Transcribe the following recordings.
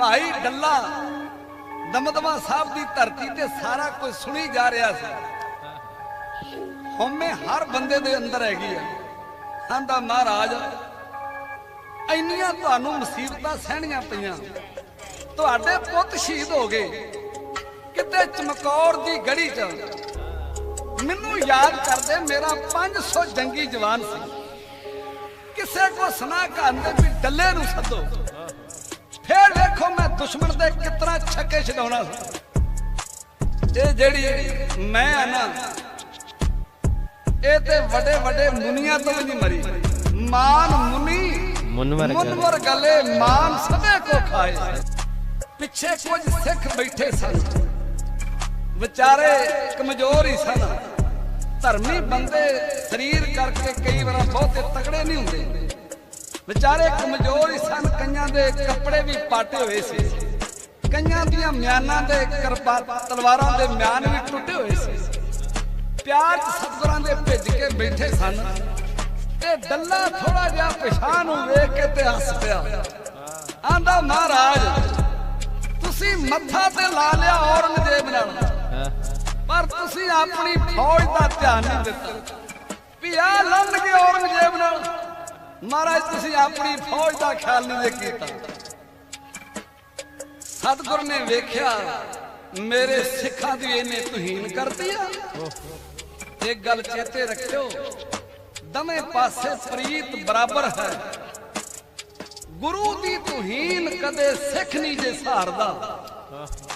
ਭਾਈ ਡੱਲਾ, ਦਮਦਮਾ ਸਾਹਿਬ ਦੀ ਧਰਤੀ ਤੇ ਸਾਰਾ ਕੁਝ ਸੁਣੀ ਜਾ ਰਿਹਾ ਸੀ। ਹਉਮੈ ਹਰ ਬੰਦੇ ਦੇ ਅੰਦਰ ਹੈਗੀ ਆ। ਕਹਿੰਦਾ ਮਹਾਰਾਜ, ਇੰਨੀਆਂ ਤੁਹਾਨੂੰ ਮੁਸੀਬਤਾਂ ਸਹਿਣੀਆਂ ਪਈਆਂ। ਤੁਹਾਡੇ ਪੁੱਤ ਸ਼ਹੀਦ ਹੋ ਗਏ। ਕਿਤੇ ਚਮਕੌਰ ਦੀ ਗੜੀ 'ਚ ਮੈਨੂੰ ਯਾਦ ਕਰਦੇ ਮੇਰਾ 500 ਜੰਗੀ ਜਵਾਨ ਸੀ। ਕਿਸੇ ਕੋ ਸੁਨਾ ਕਹਿੰਦੇ ਵੀ ਡੱਲੇ ਨੂੰ ਸੱਦੋ। ਫੇਰ ਵੇਖੋ ਮੈਂ ਦੁਸ਼ਮਣ ਦੇ ਕਿਤਨਾ ਛੱਕੇ ਛਡਾਉਣਾ ਸੀ। ਇਹ ਜਿਹੜੀ ਮੈਂ ਆ ਨਾ ਇਹ ਤੇ ਵੱਡੇ ਵੱਡੇ ਮੁਨੀਆਂ ਤੋਂ ਵੀ ਨਹੀਂ ਮਰੀ। ਮਾਨ ਮੁਨੀ ਮੁਨਵਰ। ਮੁਨਵਰ ਗਲੇ ਮਾਨ ਸਭੇ ਕੋ ਖਾਏ। ਪਿੱਛੇ ਕੁਝ ਸਿੱਖ ਬੈਠੇ ਸਨ। ਵਿਚਾਰੇ ਕਮਜ਼ੋਰ ਹੀ ਸਨ। ਧਰਮੀ ਬੰਦੇ ਸਰੀਰ ਕਰਕੇ ਕਈ ਵਾਰ ਬਹੁਤੇ ਤਗੜੇ ਨਹੀਂ ਹੁੰਦੇ। ਵਿਚਾਰੇ ਕਮਜ਼ੋਰ ਹੀ ਸਨ, ਕਈਆਂ ਦੇ ਕੱਪੜੇ ਵੀ ਪਾਟੇ ਹੋਏ ਸੀ। ਕਈਆਂ ਦੀਆਂ ਮਿਆਨਾਂ ਦੇ ਕਿਰਪਾ ਤਲਵਾਰਾਂ ਦੇ ਮਿਆਨ ਵੀ ਟੁੱਟੇ ਹੋਏ ਸੀ। ਪਿਆਰ ਸਤਗੁਰਾਂ ਦੇ ਭਿੱਜ ਕੇ ਬੈਠੇ ਸਨ। ਤੇ ਡੱਲਾ ਥੋੜਾ ਜਿਹਾ ਪਛਾਣ ਨੂੰ ਵੇਖ ਕੇ ਤੇ ਹੱਸ ਪਿਆ। ਆਂਦਾ, ਮਹਾਰਾਜ, ਤੁਸੀਂ ਮੱਥਾ ਤੇ ਲਾ ਲਿਆ ਔਰੰਗਜ਼ੇਬ ਨਾਲ। ਪਰ ਤੁਸੀਂ ਆਪਣੀ ਫੌਜ ਦਾ ਧਿਆਨ ਨਹੀਂ ਦਿੱਤਾ। ਪਿਆ ਆ ਕੇ ਔਰੰਗਜ਼ੇਬ ਨਾਲ। ਮਹਾਰਾਜ ਤੁਸੀਂ ਆਪਣੀ ਫੌਜ ਦਾ ਖਿਆਲ ਨਹੀਂ ਕੀਤਾ ਸਤਿਗੁਰ ਨੇ ਵੇਖਿਆ ਮੇਰੇ ਸਿੱਖਾਂ ਦੀ ਇਹਨੇ ਤੁਹੀਨ ਕਰਦੀ ਆ। ਇੱਕ ਗੱਲ ਚੇਤੇ ਰੱਖਿਓ ਦਵੇਂ ਪਾਸੇ ਪ੍ਰੀਤ ਬਰਾਬਰ ਹੈ। ਗੁਰੂ ਦੀ ਤੁਹੀਨ ਕਦੇ ਸਿੱਖ ਨਹੀਂ ਜੇ ਸਹਾਰਦਾ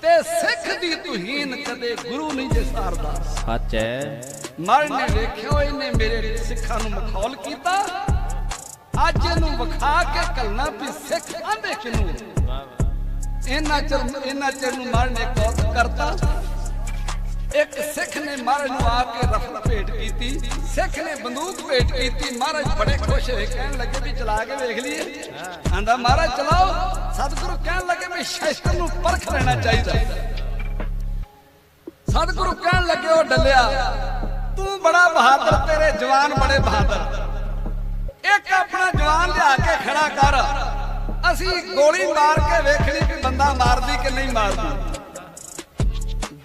ਤੇ ਸਿੱਖ ਦੀ ਤੁਹੀਨ ਕਦੇ ਗੁਰੂ ਨਹੀਂ ਜੇ ਸਹਾਰਦਾ ਸੱਚ ਹੈ। ਮਰ ਨੇ ਵੇਖਿਓ ਇਹਨੇ ਮੇਰੇ ਸਿੱਖਾਂ ਨੂੰ ਮਖੌਲ ਕੀਤਾ। ਅੱਜ ਇਹਨੂੰ ਵਿਖਾ ਕੇ ਕਲਣਾ ਵੀ ਸਿੱਖ ਆਂਦੇ ਕਿਨੂੰ? ਇਹਨਾਂ ਚਿਰ ਇਹਨਾਂ ਚਿਰ ਨੂੰ ਮਰ ਕੌਤ ਕਰਤਾ। ਇੱਕ ਸਿੱਖ ਨੇ ਮਹਾਰਾਜ ਨੂੰ ਆ ਕੇ ਰਫਲ ਭੇਟ ਕੀਤੀ। ਸਿੱਖ ਨੇ ਬੰਦੂਕ ਭੇਟ ਕੀਤੀ। ਮਹਾਰਾਜ ਬੜੇ ਖੁਸ਼ ਹੋਏ, ਕਹਿਣ ਲੱਗੇ ਵੀ ਚਲਾ ਕੇ ਵੇਖ ਲਈਏ। ਆਂਦਾ, ਮਹਾਰਾਜ, ਚਲਾਓ। ਸਤਿਗੁਰੂ ਕਹਿਣ ਲੱਗੇ ਵੀ ਸ਼ਸਤਰ ਨੂੰ ਪਰਖ ਲੈਣਾ ਚਾਹੀਦਾ। ਸਤਿਗੁਰੂ ਕਹਿਣ ਲੱਗੇ, ਉਹ ਡੱਲਿਆ, ਤੂੰ ਬੜਾ ਬਹਾਦਰ, ਤੇਰੇ ਜਵਾਨ ਬੜੇ ਬਹਾਦਰ। ਇੱਕ ਆਪਣਾ ਜਵਾਨ ਲਿਆ ਕੇ ਖੜਾ ਕਰ। ਅਸੀਂ ਗੋਲੀ ਮਾਰ ਕੇ ਵੇਖਣੀ ਵੀ ਬੰਦਾ ਮਾਰਦੀ ਕਿ ਨਹੀਂ ਮਾਰਦੀ।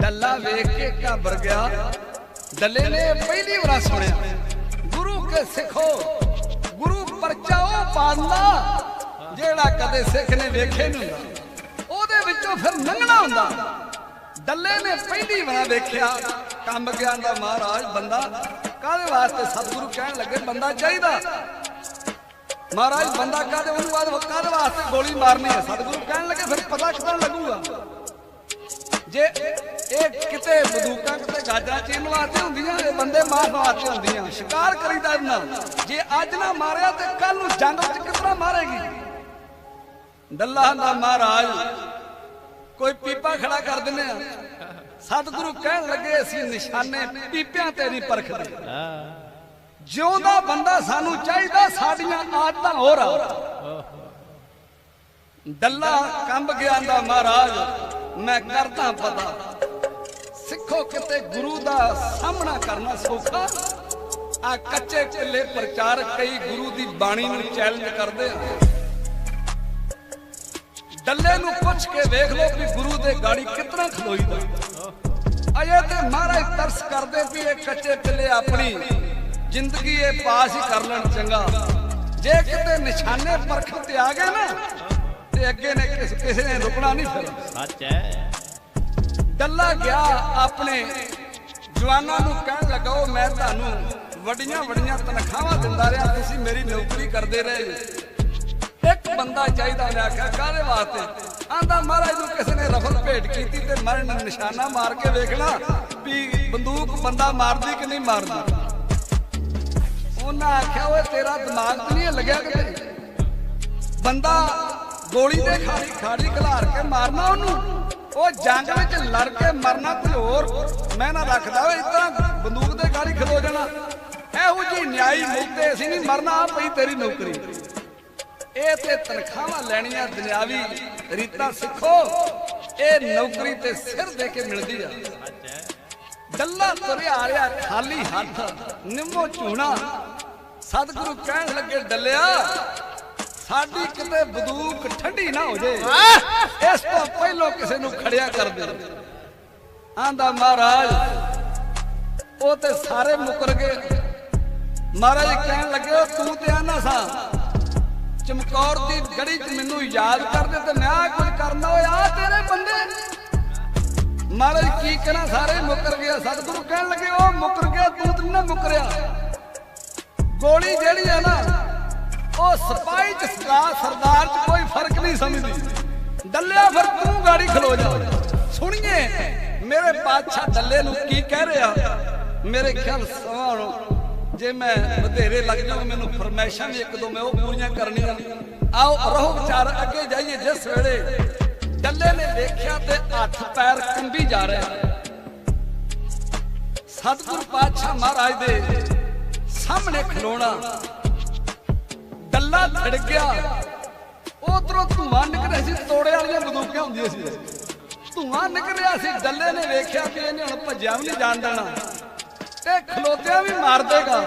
ਡੱਲਾ ਵੇਖ ਕੇ ਘਬਰ ਗਿਆ। ਡੱਲੇ ਨੇ ਪਹਿਲੀ ਵਾਰ ਸੁਣਿਆ। ਗੁਰੂ ਕੇ ਸਿੱਖੋ, ਗੁਰੂ ਪਰਚਾ ਉਹ ਪਾਉਂਦਾ ਜਿਹੜਾ ਕਦੇ ਸਿੱਖ ਨੇ ਵੇਖੇ ਨਹੀਂ ਹੁੰਦਾ। ਉਹਦੇ ਵਿੱਚੋਂ ਫਿਰ ਲੰਘਣਾ ਹੁੰਦਾ। ਡੱਲੇ ਨੇ ਪਹਿਲੀ ਵਾਰ ਵੇਖਿਆ। ਕੰਮ ਗਿਆ ਦਾ ਮਹਾਰਾਜ ਬੰਦਾ ਕਾਹਦੇ ਵਾਸਤੇ ਸਤਿਗੁਰੂ ਕਹਿਣ ਲੱਗੇ, ਬੰਦਾ ਚਾਹੀਦਾ। ਮਹਾਰਾਜ, ਬੰਦਾ ਕਾਹਦੇ ਉਹਨੂੰ ਬਾਅਦ ਕਾਹਦੇ ਵਾਸਤੇ ਗੋਲੀ ਮਾਰਨੀ ਹੈ? ਸਤਿਗੁਰੂ ਕਹਿਣ ਲੱਗੇ, ਫਿਰ ਪਤਾ ਕਿਦਾਂ ਲੱਗੂਗਾ? ਜੇ ਇਹ ਕਿਤੇ ਬੰਦੂਕਾਂ, ਕਿਤੇ ਗਾਜਰਾਂ ਚੀਨ ਵਾਸਤੇ ਹੁੰਦੀਆਂ, ਇਹ ਬੰਦੇ ਮਾਰਨ ਵਾਸਤੇ ਹੁੰਦੀਆਂ। ਸ਼ਿਕਾਰ ਕਰੀਦਾ ਇਹਨਾਂ ਜੇ ਅੱਜ ਨਾ ਮਾਰਿਆ, ਤੇ ਕੱਲ ਨੂੰ ਜੰਗ ਵਿੱਚ ਕਿਤਨਾ ਮਾਰੇਗੀ? ਡੱਲਾ ਦਾ ਮਹਾਰਾਜ, ਕੋਈ ਪੀਪਾ ਖੜਾ ਕਰ ਦਿੰਨੇ ਆ। ਸਤਿਗੁਰੂ ਕਹਿਣ ਲੱਗੇ, ਅਸੀਂ ਨਿਸ਼ਾਨੇ ਪੀਪਿਆਂ ਤੇ ਨਹੀਂ ਪਰਖਦੇ। ਹਾਂ। ਜਿਉਂਦਾ ਬੰਦਾ ਸਾਨੂੰ ਚਾਹੀਦਾ, ਸਾਡੀਆਂ ਆਦਤਾਂ ਹੋਰ ਡੱਲਾ ਕੰਬ ਗਿਆ ਦਾ ਮਹਾਰਾਜ, ਮੈਂ ਕਰਦਾ ਪਤਾ। ਸਿੱਖੋ ਕਿਤੇ ਗੁਰੂ ਦਾ ਸਾਹਮਣਾ ਕਰਨਾ ਸੌਖਾ। ਆ ਕੱਚੇ ਚੱਲੇ ਪ੍ਰਚਾਰਕ ਕਈ ਗੁਰੂ ਦੀ ਬਾਣੀ ਨੂੰ ਚੈਲੰਜ ਕਰਦੇ ਆ। ਡੱਲੇ ਨੂੰ ਪੁੱਛ ਕੇ ਵੇਖ ਲੋ ਵੀ ਗੁਰੂ ਦੇ ਗਾੜੀ ਕਿਤਨਾ ਖਲੋਈਦਾ। ਅਜੇ ਤੇ ਮਹਾਰਾਜ ਤਰਸ ਕਰਦੇ ਵੀ ਇਹ ਕੱਚੇ ਪਿੱਲੇ ਆਪਣੀ ਜ਼ਿੰਦਗੀ ਇਹ ਪਾਸ ਹੀ ਕਰ ਲੈਣ ਚੰਗਾ। ਜੇ ਕਿਤੇ ਨਿਸ਼ਾਨੇ ਪਰਖਣ ਤੇ ਆ ਗਏ ਨਾ ਤੇ ਅੱਗੇ ਨੇ ਕਿਸ ਕਿਸੇ ਨੇ ਰੁਕਣਾ ਨਹੀਂ ਫਿਰ। ਸੱਚ ਹੈ। ਡੱਲਾ ਗਿਆ ਆਪਣੇ ਜਵਾਨਾਂ ਨੂੰ ਕਹਿਣ ਲੱਗਾ ਉਹ ਮੈਂ ਤੁਹਾਨੂੰ ਵੱਡੀਆਂ ਵੱਡੀਆਂ ਤਨਖਾਹਾਂ ਦਿੰਦਾ ਰਿਹਾ ਤੁਸੀਂ ਮੇਰੀ ਨੌਕਰੀ ਕਰਦੇ ਰਹੇ। ਇੱਕ ਬੰਦਾ ਚਾਹੀਦਾ ਮੈਂ ਆਖਿਆ ਕਾਹਦੇ ਵਾਸਤੇ? ਆਂਦਾ ਮਹਾਰਾਜ ਨੂੰ ਕਿਸੇ ਨੇ ਰਫਲ ਭੇਟ ਕੀਤੀ ਤੇ ਮਰਨ ਨਿਸ਼ਾਨਾ ਮਾਰ ਕੇ ਵੇਖਣਾ ਵੀ ਬੰਦੂਕ ਬੰਦਾ ਮਾਰਦੀ ਕਿ ਨਹੀਂ ਮਾਰਦੀ? ਉਹਨਾਂ ਆਖਿਆ, ਓਏ, ਤੇਰਾ ਦਿਮਾਗ ਤੇ ਨਹੀਂ ਲੱਗਿਆ ਕਿਤੇ? ਬੰਦਾ ਗੋਲੀ ਦੇ ਖਾੜੀ ਖਾੜੀ ਖਿਲਾਰ ਕੇ ਮਾਰਨਾ ਉਹਨੂੰ। ਉਹ ਜੰਗ ਵਿੱਚ ਲੜ ਕੇ ਮਰਨਾ ਕੋਈ ਹੋਰ। ਮੈਂ ਨਾ ਰੱਖਦਾ ਓਏ ਇਦਾਂ ਬੰਦੂਕ ਦੇ ਗਾੜੀ ਖਲੋ ਜਾਣਾ। ਇਹੋ ਜੀ ਨਿਆਈ ਮੁੱਦੇ ਅਸੀਂ ਨਹੀਂ ਮਰਨਾ ਆ ਪਈ ਤੇਰੀ ਨੌਕਰੀ। ਇਹ ਤੇ ਤਨਖਾਹਾਂ ਲੈਣੀਆਂ ਦੁਨਿਆਵੀ ਰੀਤਾਂ ਸਿੱਖੋ। ਇਹ ਨੌਕਰੀ ਤੇ ਸਿਰ ਦੇ ਕੇ ਮਿਲਦੀ ਆ। ਡੱਲਾ ਤੁਰਿਆ ਆ ਰਿਹਾ, ਖਾਲੀ ਹੱਥ, ਨਿੰਮੋ ਝੂਣਾ। ਸਤਿਗੁਰੂ ਕਹਿਣ ਲੱਗੇ, ਡੱਲਿਆ, ਸਾਡੀ ਕਿਤੇ ਬਦੂਕ ਠੰਡੀ ਨਾ ਹੋ ਜੇ। ਇਸ ਤੋਂ ਪਹਿਲਾਂ ਕਿਸੇ ਨੂੰ ਖੜਿਆ ਕਰ ਦੇ। ਆਂਦਾ, ਮਹਾਰਾਜ, ਉਹ ਤੇ ਸਾਰੇ ਮੁਕਰ ਗਏ। ਮਹਾਰਾਜ ਕਹਿਣ ਲੱਗੇ, "ਉਹ ਤੂੰ ਤੇ ਆਨਾ ਸਾ। ਚਮਕੌਰ ਦੀ ਗੜੀ ਚ ਮੈਨੂੰ ਯਾਦ ਕਰਦੇ ਤੇ ਮੈਂ ਕੁਝ ਕਰਨਾ ਹੋਇਆ ਤੇਰੇ ਬੰਦੇ। ਮਹਾਰਾਜ, ਕੀ ਕਰਾਂ? ਸਾਰੇ ਮੁਕਰ ਗਏ। ਸਤਿਗੁਰੂ ਕਹਿਣ ਲੱਗੇ, ਉਹ ਮੁਕਰ ਗਿਆ, ਤੂੰ ਤੇ ਨਾ ਮੁਕਰਿਆ। ਗੋਲੀ ਜਿਹੜੀ ਹੈ ਨਾ, ਉਹ ਸਿਪਾਹੀ ਚ ਸਰਦਾਰ ਚ ਕੋਈ ਫ਼ਰਕ ਨਹੀਂ ਸਮਝਦੀ। ਡੱਲਿਆ ਫਿਰ ਤੂੰ ਗਾੜੀ ਖਲੋ ਜਾ। ਸੁਣੀਏ, ਮੇਰੇ ਬਾਦਸ਼ਾਹ ਡੱਲੇ ਨੂੰ ਕੀ ਕਹਿ ਰਿਹਾ? ਮੇਰੇ ਖਿਆਲ ਸਵਾਲ, ਜੇ ਮੈਂ ਵਧੇਰੇ ਲੱਗ ਜਾਵਾਂ, ਮੈਨੂੰ ਫਰਮੈਸ਼ਾਂ ਵੀ ਇੱਕ ਦੋ ਮੈਂ ਉਹ ਪੂਰੀਆਂ ਕਰਨੀਆਂ ਆਓ, ਰਹੋ ਵਿਚਾਰ, ਅੱਗੇ ਜਾਈਏ। ਜਿਸ ਵੇਲੇ ਡੱਲੇ ਨੇ ਵੇਖਿਆ ਤੇ ਹੱਥ ਪੈਰ ਕੰਬੀ ਜਾ ਰਿਹਾ। ਸਤਿਗੁਰ ਪਾਤਸ਼ਾਹ ਮਹਾਰਾਜ ਦੇ ਸਾਹਮਣੇ ਖਲੋਣਾ। ਡੱਲਾ ਛਿੜ ਗਿਆ। ਉਧਰੋਂ ਧੂਆਂ ਨਿਕਲ ਰਿਹਾ ਸੀ ਤੋੜੇ ਵਾਲੀਆਂ ਬੰਦੂਕਾਂ ਹੁੰਦੀਆਂ ਸੀ। ਧੂਆਂ ਨਿਕਲ ਰਿਹਾ ਸੀ, ਡੱਲੇ ਨੇ ਵੇਖਿਆ ਕਿ ਇਹਨੇ ਹੁਣ ਭੱਜਿਆ ਵੀ ਨਹੀਂ ਜਾਣ ਦੇਣਾ। ਤੇ ਖਲੋਤਿਆਂ ਵੀ ਮਾਰ ਦੇਗਾ।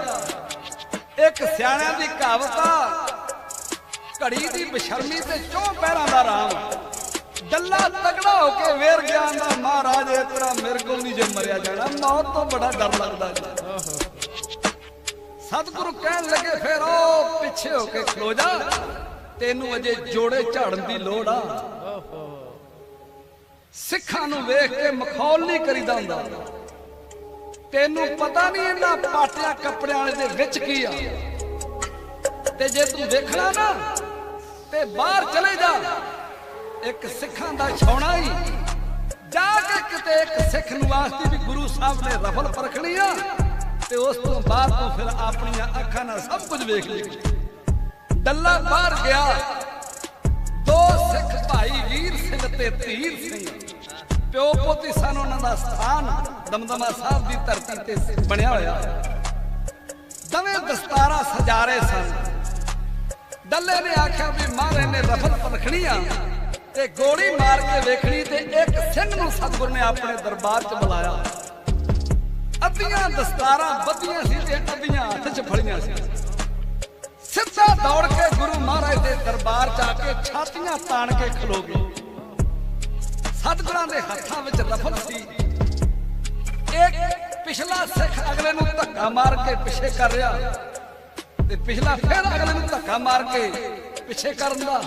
ਇੱਕ ਸਿਆਣਿਆਂ ਦੀ ਕਹਾਵਤ ਆ, ਘੜੀ ਦੀ ਬਸ਼ਰਮੀ ਤੇ ਚੋਂ ਪੈਰਾਂ ਦਾ ਰਾਮ। ਡੱਲਾ ਤਗੜਾ ਹੋ ਕੇ ਵੇਰ ਗਿਆ ਨਾ ਮਹਾਰਾਜ ਇਸ ਤਰ੍ਹਾਂ ਮੇਰੇ ਕੋਲ ਨਹੀਂ ਜੇ ਮਰਿਆ ਜਾਣਾ। ਮੌਤ ਤੋਂ ਬੜਾ ਡਰ ਲੱਗਦਾ ਜੀ। ਸਤਿਗੁਰੂ ਕਹਿਣ ਲੱਗੇ, ਫਿਰ ਉਹ ਪਿੱਛੇ ਹੋ ਕੇ ਖਲੋ ਜਾ। ਤੈਨੂੰ ਅਜੇ ਜੋੜੇ ਝਾੜਨ ਦੀ ਲੋੜ ਆ। ਸਿੱਖਾਂ ਨੂੰ ਵੇਖ ਕੇ ਮਖੌਲ ਨਹੀਂ ਕਰੀਦਾ ਹੁੰਦਾ। ਤੈਨੂੰ ਪਤਾ ਨਹੀਂ ਇਹਨਾਂ ਪਾਟਿਆ ਕੱਪੜਿਆਂ ਵਾਲੇ ਦੇ ਵਿੱਚ ਕੀ ਆ। ਤੇ ਜੇ ਤੂੰ ਵੇਖਣਾ ਨਾ, ਤੇ ਬਾਹਰ ਚਲੇ ਜਾ। ਇੱਕ ਸਿੱਖਾਂ ਦਾ ਛਾਉਣਾ ਹੀ। ਜਾ ਕੇ ਕਿਤੇ ਇੱਕ ਸਿੱਖ ਨੂੰ ਵਾਸਤੇ ਵੀ ਗੁਰੂ ਸਾਹਿਬ ਨੇ ਰਫਲ ਪਰਖਣੀ ਆ। ਤੇ ਉਸ ਤੋਂ ਬਾਅਦ ਤੂੰ ਫਿਰ ਆਪਣੀਆਂ ਅੱਖਾਂ ਨਾਲ ਸਭ ਕੁਝ ਵੇਖ ਲਈ। ਡੱਲਾ ਬਾਹਰ ਗਿਆ। ਦੋ ਸਿੱਖ ਭਾਈ ਵੀਰ ਸਿੰਘ ਤੇ ਧੀਰ ਸਿੰਘ। ਪਿਓ ਪੋਤੀ ਸਨ ਉਹਨਾਂ ਦਾ ਸਥਾਨ। ਦਮਦਮਾ ਸਾਹਿਬ ਦੀ ਧਰਤੀ ਤੇ ਬਣਿਆ ਹੋਇਆ। ਦਵੇਂ ਦਸਤਾਰਾ ਸਜਾਰੇ ਸਨ। ਡੱਲੇ ਨੇ ਆਖਿਆ ਵੀ ਮਹਾਰਾਜ ਨੇ ਰਫਲ ਪਰਖਣੀ ਆ ਤੇ ਗੋਲੀ ਮਾਰ ਕੇ ਵੇਖਣੀ ਤੇ ਇੱਕ ਸਿੰਘ ਨੂੰ ਸਤਿਗੁਰ ਨੇ ਆਪਣੇ ਦਰਬਾਰ 'ਚ ਬੁਲਾਇਆ। ਅੱਧੀਆਂ ਦਸਤਾਰਾਂ ਬੱਧੀਆਂ ਸੀ ਤੇ ਅੱਧੀਆਂ ਹੱਥ 'ਚ ਫੜੀਆਂ ਸੀ। ਸਿੱਧਾ ਦੌੜ ਕੇ ਗੁਰੂ ਮਹਾਰਾਜ ਦੇ ਦਰਬਾਰ 'ਚ ਆ ਕੇ ਛਾਤੀਆਂ ਤਾਣ ਕੇ ਖਲੋ ਗਏ। ਸਤਿਗੁਰਾਂ ਦੇ ਹੱਥਾਂ ਵਿੱਚ ਰਫਲ ਸੀ। ਇੱਕ ਪਿਛਲਾ ਸਿੱਖ ਅਗਲੇ ਨੂੰ ਧੱਕਾ ਮਾਰ ਕੇ ਪਿੱਛੇ ਕਰ ਰਿਹਾ ਤੇ ਪਿਛਲਾ ਫਿਰ ਅਗਲੇ ਨੂੰ ਧੱਕਾ ਮਾਰ ਕੇ ਪਿੱਛੇ ਕਰਨ ਦਾ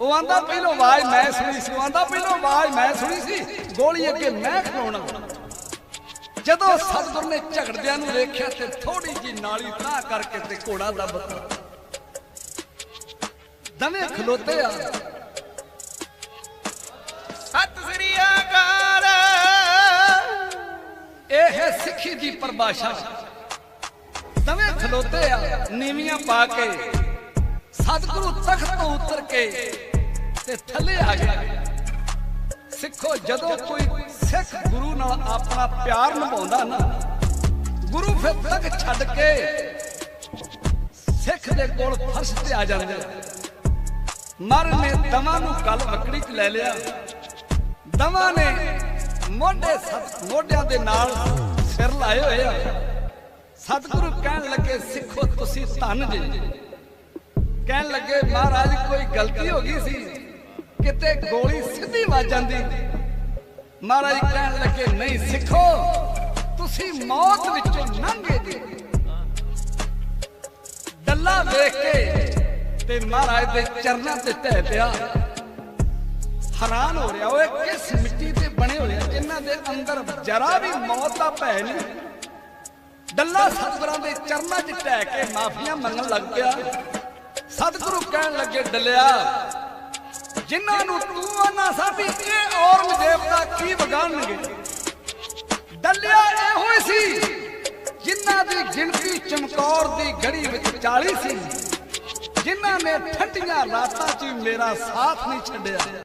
ਉਹ ਆਂਦਾ, ਪਹਿਲੋਂ ਆਵਾਜ਼ ਮੈਂ ਸੁਣੀ ਸੀ, ਉਹ ਆਂਦਾ, ਪਹਿਲੋਂ ਆਵਾਜ਼ ਮੈਂ ਸੁਣੀ ਸੀ, ਗੋਲੀ ਅੱਗੇ ਮੈਂ ਖਲੋਣਾ। ਜਦੋਂ ਸਤਿਗੁਰ ਨੇ ਝਗੜਦਿਆਂ ਨੂੰ ਵੇਖਿਆ ਤੇ ਥੋੜੀ ਜੀ ਨਾਲੀ ਤਾਂ ਕਰਕੇ ਤੇ ਘੋੜਾ ਲੱਭਤਾ ਦਵੇਂ ਖਲੋਤੇ ਆ। ਸਤਿ ਸ੍ਰੀ ਅਕਾਲ। ਇਹ ਹੈ ਸਿੱਖੀ ਦੀ ਪਰਿਭਾਸ਼ਾ। ਦਵੇਂ ਖਲੋਤੇ ਆ ਨੀਵੀਆਂ ਪਾ ਕੇ। ਸਤਿਗੁਰੂ ਤਖਤ ਤੋਂ ਉਤਰ ਕੇ ਤੇ ਥੱਲੇ ਆ ਗਿਆ। ਸਿੱਖੋ ਜਦੋਂ ਕੋਈ ਸਿੱਖ ਗੁਰੂ ਨਾਲ ਆਪਣਾ ਪਿਆਰ ਨਿਭਾਉਂਦਾ ਨਾ, ਗੁਰੂ ਫਿਰ ਤੱਕ ਛੱਡ ਕੇ ਸਿੱਖ ਦੇ ਕੋਲ ਫਰਸ਼ ਤੇ ਆ ਜਾਂਦੇ ਮਰ ਨੇ ਦਵਾਂ ਨੂੰ ਗਲ ਵਕੜੀ 'ਚ ਲੈ ਲਿਆ। ਦਵਾਂ ਨੇ ਮੋਢੇ ਮੋਢਿਆਂ ਦੇ ਨਾਲ ਸਿਰ ਲਾਏ ਹੋਏ ਆ। ਸਤਿਗੁਰੂ ਕਹਿਣ ਲੱਗੇ, ਸਿੱਖੋ ਤੁਸੀਂ ਧੰਨ ਜੀ। ਕਹਿਣ ਲੱਗੇ, ਮਹਾਰਾਜ, ਕੋਈ ਗਲਤੀ ਹੋ ਗਈ ਸੀ? ਕਿਤੇ ਗੋਲੀ ਸਿੱਧੀ ਵੱਜ ਜਾਂਦੀ। ਮਹਾਰਾਜ ਕਹਿਣ ਲੱਗੇ, ਨਹੀਂ ਸਿੱਖੋ, ਤੁਸੀਂ ਮੌਤ ਵਿੱਚੋਂ ਲੰਘੇ ਜੀ। ਡੱਲਾ ਵੇਖ ਕੇ ਤੇ ਮਹਾਰਾਜ ਦੇ ਚਰਨਾਂ ਤੇ ਢਹਿ ਪਿਆ। ਹੈਰਾਨ ਹੋ ਰਿਹਾ, ਓਏ, ਕਿਸ ਮਿੱਟੀ ਤੇ ਬਣੇ ਹੋਏ ਆ? ਜਿਨ੍ਹਾਂ ਦੇ ਅੰਦਰ ਜਰਾ ਵੀ ਮੌਤ ਦਾ ਭੈ ਨਹੀਂ। ਡੱਲਾ ਸਤਿਗੁਰਾਂ ਦੇ ਚਰਨਾਂ 'ਚ ਢਹਿ ਕੇ ਮਾਫੀਆਂ ਮੰਗਣ ਲੱਗ ਪਿਆ। ਸਤਿਗੁਰੂ ਕਹਿਣ ਲੱਗੇ, ਡੱਲਿਆ ਜਿਨ੍ਹਾਂ ਨੂੰ ਤੂੰ ਆਨਾ ਸਾਡੀ ਇਹ ਔਰੰਗਜ਼ੇਬ ਦਾ ਕੀ ਵਿਗਾੜਨਗੇ? ਡੱਲਿਆ ਇਹੋ ਹੀ ਸੀ, ਜਿਨ੍ਹਾਂ ਦੀ ਗਿਣਤੀ ਚਮਕੌਰ ਦੀ ਗੜੀ ਵਿੱਚ 40 ਸੀ, ਜਿਨ੍ਹਾਂ ਨੇ ਠੰਡੀਆਂ ਰਾਤਾਂ 'ਚ ਮੇਰਾ ਸਾਥ ਨਹੀਂ ਛੱਡਿਆ।